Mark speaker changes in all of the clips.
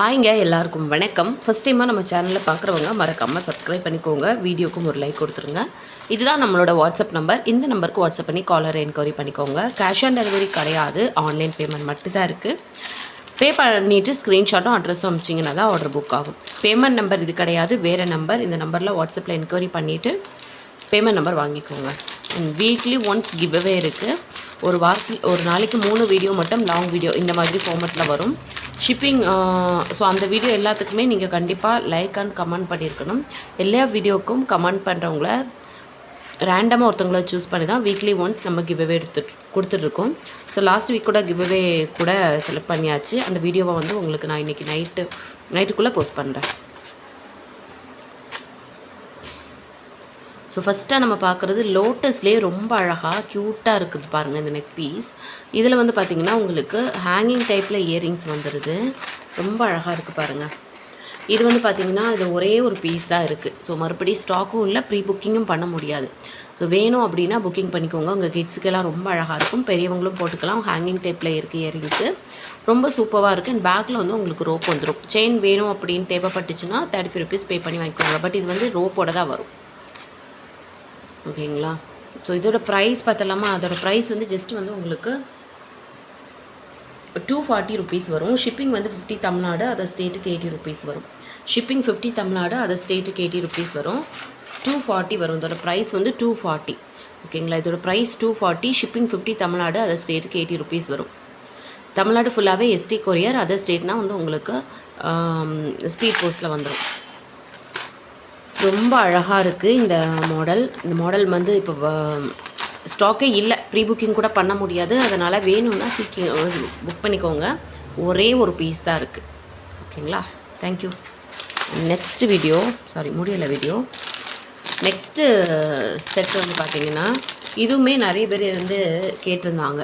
Speaker 1: ஹாய்ங்க எல்லாருக்கும் வணக்கம். ஃபஸ்ட் டைமாக நம்ம சேனலில் பார்க்குறவங்க மறக்காமல் சப்ஸ்கிரைப் பண்ணிக்கோங்க. வீடியோக்கும் ஒரு லைக் கொடுத்துருங்க. இதுதான் நம்மளோட வாட்ஸ்அப் நம்பர் இந்த நம்பருக்கு வாட்ஸ்அப் பண்ணி காலர் என்கொயரி பண்ணிக்கோங்க. கேஷ் ஆன் டெலிவரி கிடையாது. ஆன்லைன் பேமெண்ட் மட்டும்தான் இருக்குது பே பண்ணிவிட்டு ஸ்க்ரீன்ஷாட்டும் அட்ரஸும் அமிச்சிங்கன்னா தான் ஆர்டர் புக் ஆகும். பேமெண்ட் நம்பர் இது கிடையாது. வேறு நம்பர் இந்த நம்பரில் வாட்ஸ்அப்பில் என்கொயரி பண்ணிவிட்டு பேமெண்ட் நம்பர் வாங்கிக்கோங்க. அண்ட் வீக்லி ஒன்ஸ் கிவ்அவே இருக்குது ஒரு வாரத்தில் ஒரு நாளைக்கு மூணு வீடியோ மட்டும் லாங் வீடியோ இந்த மாதிரி ஃபார்மெட்டில் வரும். ஷிப்பிங் ஸோ அந்த வீடியோ எல்லாத்துக்குமே நீங்கள் கண்டிப்பாக லைக் அண்ட் கமெண்ட் பண்ணியிருக்கணும் எல்லா வீடியோக்கும் கமெண்ட் பண்ணுறவங்கள ரேண்டமாக ஒருத்தவங்கள சூஸ் பண்ணி தான் வீக்லி ஒன்ஸ் நம்ம கிவ்அவே எடுத்துட்டு கொடுத்துட்ருக்கோம். ஸோ லாஸ்ட் வீக் கூட கிவ்அவே கூட செலக்ட் பண்ணியாச்சு. அந்த வீடியோவை வந்து உங்களுக்கு நான் இன்றைக்கி நைட்டு நைட்டுக்குள்ளே போஸ்ட் பண்ணுறேன் ஸோ ஃபஸ்ட்டாக நம்ம பார்க்குறது லோட்டஸ்லேயே ரொம்ப அழகாக க்யூட்டாக இருக்குது பாருங்கள் இந்த நெக் பீஸ் இதில் வந்து பார்த்திங்கன்னா உங்களுக்கு ஹேங்கிங் டைப்பில் இயரிங்ஸ் வந்துடுது ரொம்ப அழகாக இருக்குது பாருங்கள் இது வந்து பார்த்திங்கன்னா இது ஒரே ஒரு பீஸ் தான் இருக்குது ஸோ மறுபடியும் ஸ்டாக்கும் இல்லை ப்ரீ புக்கிங்கும் பண்ண முடியாது. ஸோ வேணும் அப்படின்னா புக்கிங் பண்ணிக்கோங்க. உங்கள் கிட்ஸுக்கெல்லாம் ரொம்ப அழகாக இருக்கும். பெரியவங்களும் போட்டுக்கலாம். ஹேங்கிங் டைப்பில் இருக்குது இயரிங்ஸு ரொம்ப சூப்பராக இருக்குது அண்ட் பேக்கில் வந்து உங்களுக்கு ரோப் வந்துடும் செயின் வேணும் அப்படின்னு தேவைப்பட்டுச்சுன்னா தேர்ட்டி ஃபைவ் ருபீஸ் பே பண்ணி வாங்கிக்கோங்க. பட் இது வந்து ரோப்போட தான் வரும். ஓகேங்களா? ஸோ இதோட ப்ரைஸ் பார்த்தலாமா? அதோட ப்ரைஸ் வந்து ஜஸ்ட் வந்து உங்களுக்கு டூ ஃபார்ட்டி ருபீஸ் வரும். ஷிப்பிங் வந்து ஃபிஃப்டி தமிழ்நாடு அதர் ஸ்டேட்டுக்கு எயிட்டி ருபீஸ் வரும். ஷிப்பிங் ஃபிஃப்டி தமிழ்நாடு அதர் ஸ்டேட்டுக்கு எயிட்டி ருபீஸ் வரும். டூ ஃபார்ட்டி வரும். இதோட ப்ரைஸ் வந்து டூ ஃபார்ட்டி ஓகேங்களா? இதோட price two forty shipping fifty Tamil Nadu other ஸ்டேட்டுக்கு எயிட்டி ருபீஸ் வரும். தமிழ்நாடு ஃபுல்லாகவே எஸ்டி கொரியர் அதர் ஸ்டேட்னால் வந்து உங்களுக்கு ஸ்பீட் போஸ்ட்டில் வந்துடும் ரொம்ப அழகாக இருக்குது இந்த மாடல் இந்த மாடல் வந்து இப்போ ஸ்டாக்கே இல்லை. ப்ரீ புக்கிங் கூட பண்ண முடியாது. அதனால் வேணும்னா சீக்கிரம் புக் பண்ணிக்கோங்க. ஒரே ஒரு பீஸ் தான் இருக்குது ஓகேங்களா thank you next video sorry முடியலை வீடியோ நெக்ஸ்ட்டு செட் வந்து பார்த்திங்கன்னா இதுவுமே நிறைய பேர் வந்து கேட்டிருந்தாங்க.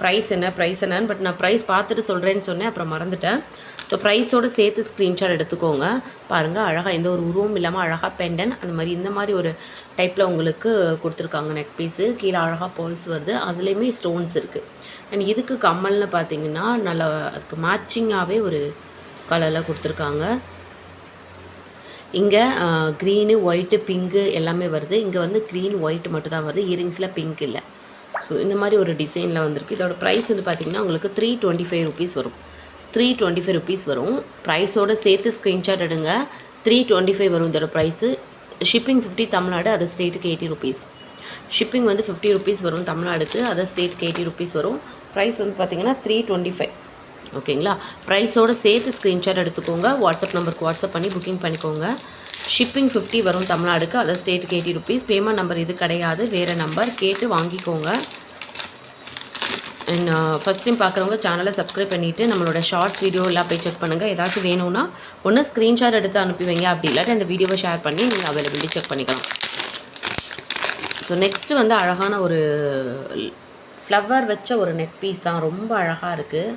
Speaker 1: ப்ரைஸ் என்ன? ப்ரைஸ் என்னன்னு பட் நான் ப்ரைஸ் பார்த்துட்டு சொல்கிறேன்னு சொன்னேன் அப்புறம் மறந்துட்டேன். ஸோ ப்ரைஸோடு சேர்த்து ஸ்க்ரீன்ஷாட் எடுத்துக்கோங்க. பாருங்கள் அழகாக எந்த ஒரு உருவம் இல்லாமல் அழகாக பெண்டன் அந்த மாதிரி இந்த மாதிரி ஒரு டைப்பில் உங்களுக்கு கொடுத்துருக்காங்க நெக் பீஸு கீழே அழகாக போல்ஸ் வருது. அதுலேயுமே ஸ்டோன்ஸ் இருக்குது அண்ட் இதுக்கு கம்மல்னு பார்த்தீங்கன்னா நல்லா அதுக்கு மேட்சிங்காகவே ஒரு கலரில் கொடுத்துருக்காங்க. இங்கே க்ரீனு ஒயிட்டு பிங்க்கு எல்லாமே வருது. இங்கே வந்து க்ரீன் ஒயிட் மட்டும் தான் வருது இயரிங்ஸில் பிங்க் இல்லை. ஸோ இந்த மாதிரி ஒரு டிசைனில் வந்திருக்கு. இதோட ப்ரைஸ் வந்து பார்த்திங்கன்னா உங்களுக்கு த்ரீ டுவெண்ட்டி ஃபைவ் ருபீஸ் வரும். த்ரீ டுவெண்ட்டி ஃபைவ் ருபீஸ் வரும் ப்ரைஸோடு சேர்த்து ஸ்க்ரீன்ஷாட் எடுங்க. த்ரீ டுவெண்ட்டி ஃபைவ் வரும் இதோட price shipping fifty Tamil Nadu other ஸ்டேட்டுக்கு எயிட்டி ருபீஸ் ஷிப்பிங் வந்து ஃபிஃப்டி ருபீஸ் வரும் தமிழ்நாடுக்கு அதர் ஸ்டேட்டுக்கு எயிட்டி ருபீஸ் வரும். ப்ரைஸ் வந்து பார்த்திங்கன்னா த்ரீ டுவெண்ட்டி ஃபைவ் ஓகேங்களா ப்ரைஸோடு சேர்த்து ஸ்க்ரீன்ஷாட் எடுத்துக்கோங்க. வாட்ஸ்அப் நம்பருக்கு வாட்ஸ்அப் பண்ணி புக்கிங் பண்ணிக்கோங்க. ஷிப்பிங் ஃபிஃப்டி வரும் தமிழ்நாடுக்கு. அதர் ஸ்டேட்டுக்கு எயிட்டி ருபீஸ் பேமெண்ட் நம்பர் இது கிடையாது. வேறு நம்பர் கேட்டு வாங்கிக்கோங்க. அண்ட் ஃபஸ்ட் டைம் பார்க்குறவங்க சேனலை சப்ஸ்கிரைப் பண்ணிவிட்டு நம்மளோட ஷார்ட்ஸ் வீடியோ எல்லாம் போய் செக் பண்ணுங்கள் ஏதாச்சும் வேணும்னா ஒன்று ஸ்க்ரீன்ஷாட் எடுத்து அனுப்பி வைங்க. அப்படி இல்லாட்டி அந்த வீடியோவை ஷேர் பண்ணி நீங்கள் அவைலபிலிட்டி செக் பண்ணிக்கலாம். ஸோ நெக்ஸ்ட்டு வந்து அழகான ஒரு ஃப்ளவர் வச்ச ஒரு நெக் பீஸ் தான். ரொம்ப அழகாக இருக்குது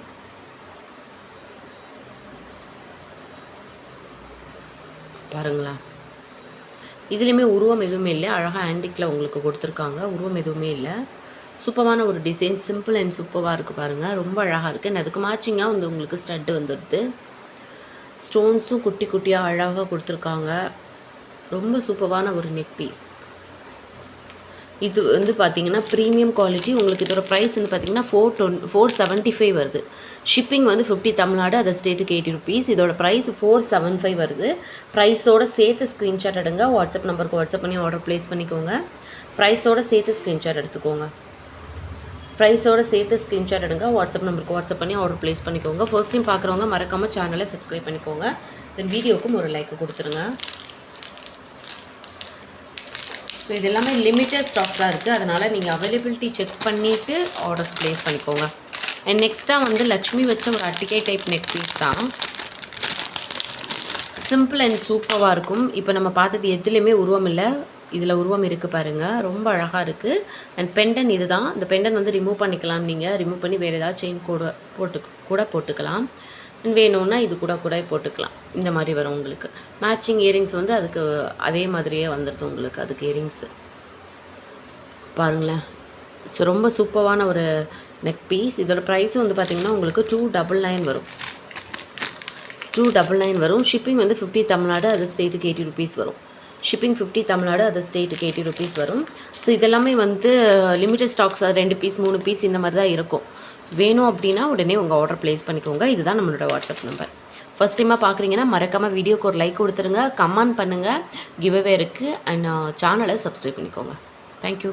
Speaker 1: பாருங்களா. இதுலேயுமே உருவம் எதுவுமே இல்லை. அழகாக ஆன்டிக்கில் உங்களுக்கு கொடுத்துருக்காங்க. உருவம் எதுவுமே இல்லை. சூப்பரான ஒரு டிசைன் சிம்பிள் அண்ட் சூப்பராக இருக்குது பாருங்கள் ரொம்ப அழகாக இருக்குது என்ன அதுக்கு மேட்சிங்காக வந்து உங்களுக்கு ஸ்டட்டு வந்துடுது. ஸ்டோன்ஸும் குட்டி குட்டியாக அழகாக கொடுத்துருக்காங்க. ரொம்ப சூப்பரான ஒரு நெக் பீஸ் இது வந்து பார்த்தீங்கன்னா ப்ரீமியம் குவாலிட்டி உங்களுக்கு இதோட ப்ரைஸ் வந்து பார்த்தீங்கன்னா ஃபோர் டொன் ஃபோர் செவன்ட்டி ஃபைவ் வருது. ஷிப்பிங் வந்து ஃபிஃப்டி தமிழ்நாடு அதர் ஸ்டேட்டுக்கு எயிட்டி ருபீஸ் இதோட ப்ரைஸ் ஃபோர் செவன் ஃபைவ் வருது ப்ரைஸோட சேர்த்து ஸ்க்ரீன்ஷாட் எடுங்க. வாட்ஸ்அப் நம்பருக்கு வாட்ஸ்அப் பண்ணி ஆர்டர் ப்ளேஸ் பண்ணிக்கோங்க. ப்ரைஸோட சேர்த்து ஸ்க்ரீன்ஷாட் எடுத்துக்கோங்க. ப்ரைஸோட சேர்த்து ஸ்க்ரீன்ஷாட் எடுங்க. வாட்ஸ்அப் நம்பருக்கு வாட்ஸ்அப் பண்ணி ஆர்டர் ப்ளேஸ் பண்ணிக்கோங்க. ஃபர்ஸ்ட் டைம் பார்க்குறவங்க மறக்காமல் சேனலை சப்ஸ்கிரைப் பண்ணிக்கோங்க. தென் வீடியோக்கும் ஒரு லைக் கொடுத்துருங்க. ஸோ இது எல்லாமே லிமிட்டட் ஸ்டாக் தான் இருக்குது அதனால் நீங்கள் அவைலபிலிட்டி செக் பண்ணிவிட்டு ஆர்டர்ஸ் ப்ளேஸ் பண்ணிக்கோங்க. அண்ட் நெக்ஸ்ட்டாக வந்து லக்ஷ்மி வச்ச ஒரு அட்டிகை டைப் நெக் பீஸ் தான். சிம்பிள் அண்ட் சூப்பராக இருக்கும். இப்போ நம்ம பார்த்தது எதுலேயுமே உருவம் இல்லை. இதில் உருவம் இருக்குது பாருங்கள் ரொம்ப அழகாக இருக்குது அண்ட் பெண்டன் இது தான் இந்த பெண்டன் வந்து ரிமூவ் பண்ணிக்கலாம் நீங்கள் ரிமூவ் பண்ணி வேறு ஏதாவது செயின் கூட போட்டு கூட போட்டுக்கலாம். வேணும்னா இது கூட கூட போட்டுக்கலாம். இந்த மாதிரி வரும் உங்களுக்கு. மேட்சிங் இயரிங்ஸ் வந்து அதுக்கு அதே மாதிரியே வந்துடுது உங்களுக்கு அதுக்கு இயரிங்ஸு பாருங்களேன். ஸோ ரொம்ப சூப்பரான ஒரு நெக் பீஸ் இதோட ப்ரைஸ் வந்து பார்த்திங்கன்னா உங்களுக்கு டூ டபுள் நைன் வரும். டூ டபுள் நைன் வரும். ஷிப்பிங் வந்து ஃபிஃப்டி தமிழ்நாடு அது ஸ்டேட்டுக்கு எயிட்டி ருபீஸ் வரும். ஷிப்பிங் ஃபிஃப்டி தமிழ்நாடு அது ஸ்டேட்டுக்கு எயிட்டி ருபீஸ் வரும். ஸோ இதெல்லாமே வந்து லிமிட்டட் ஸ்டாக்ஸ் ரெண்டு பீஸ் மூணு பீஸ் இந்த மாதிரி தான் இருக்கும். வேணும் அப்படின்னா உடனே உங்கள் ஆர்டர் ப்ளேஸ் பண்ணிக்கோங்க. இதுதான் நம்மளோட வாட்ஸ்அப் நம்பர் ஃபஸ்ட் டைமாக பார்க்குறீங்கன்னா மறக்காமல் வீடியோக்கு ஒரு லைக் கொடுத்துருங்க. கமெண்ட் பண்ணுங்கள் கிவ்அவே இருக்குது அண்ட் சேனலை சப்ஸ்கிரைப் பண்ணிக்கோங்க. தேங்க்யூ